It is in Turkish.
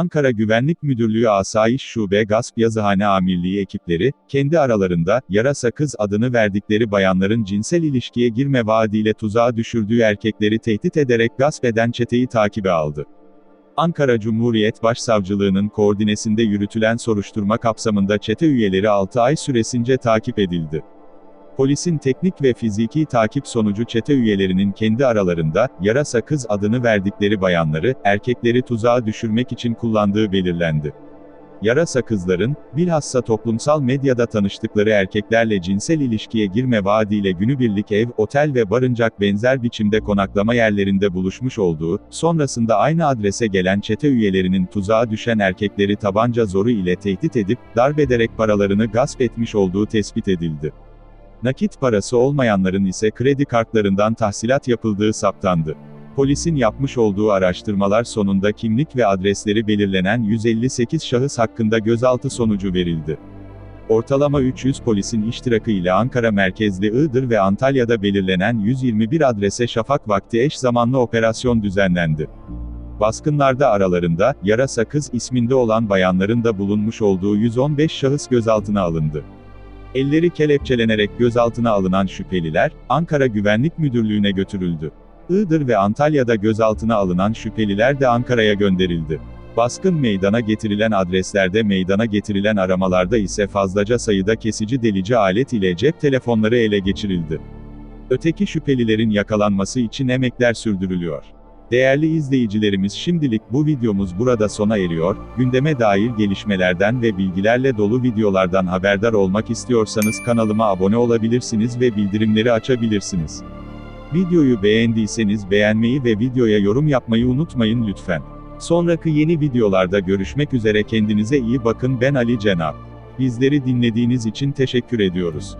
Ankara Güvenlik Müdürlüğü Asayiş Şube Gasp Yazıhane Amirliği ekipleri, kendi aralarında, Yarasa Kız adını verdikleri bayanların cinsel ilişkiye girme vaadiyle tuzağa düşürdüğü erkekleri tehdit ederek gasp eden çeteyi takibe aldı. Ankara Cumhuriyet Başsavcılığının koordinesinde yürütülen soruşturma kapsamında çete üyeleri 6 ay süresince takip edildi. Polisin teknik ve fiziki takip sonucu çete üyelerinin kendi aralarında, yarasa kız adını verdikleri bayanları, erkekleri tuzağa düşürmek için kullandığı belirlendi. Yarasa kızların, bilhassa toplumsal medyada tanıştıkları erkeklerle cinsel ilişkiye girme vaadiyle günübirlik ev, otel ve barıncak benzer biçimde konaklama yerlerinde buluşmuş olduğu, sonrasında aynı adrese gelen çete üyelerinin tuzağa düşen erkekleri tabanca zoru ile tehdit edip, darp ederek paralarını gasp etmiş olduğu tespit edildi. Nakit parası olmayanların ise kredi kartlarından tahsilat yapıldığı saptandı. Polisin yapmış olduğu araştırmalar sonunda kimlik ve adresleri belirlenen 158 şahıs hakkında gözaltı sonucu verildi. Ortalama 300 polisin iştirakı ile Ankara merkezli Iğdır ve Antalya'da belirlenen 121 adrese şafak vakti eş zamanlı operasyon düzenlendi. Baskınlarda aralarında, Yarasa Kız isminde olan bayanların da bulunmuş olduğu 115 şahıs gözaltına alındı. Elleri kelepçelenerek gözaltına alınan şüpheliler, Ankara Güvenlik Müdürlüğü'ne götürüldü. Iğdır ve Antalya'da gözaltına alınan şüpheliler de Ankara'ya gönderildi. Baskın meydana getirilen adreslerde meydana getirilen aramalarda ise fazlaca sayıda kesici delici alet ile cep telefonları ele geçirildi. Öteki şüphelilerin yakalanması için emekler sürdürülüyor. Değerli izleyicilerimiz şimdilik bu videomuz burada sona eriyor, gündeme dair gelişmelerden ve bilgilerle dolu videolardan haberdar olmak istiyorsanız kanalıma abone olabilirsiniz ve bildirimleri açabilirsiniz. Videoyu beğendiyseniz beğenmeyi ve videoya yorum yapmayı unutmayın lütfen. Sonraki yeni videolarda görüşmek üzere kendinize iyi bakın ben Ali Cenap. Bizleri dinlediğiniz için teşekkür ediyoruz.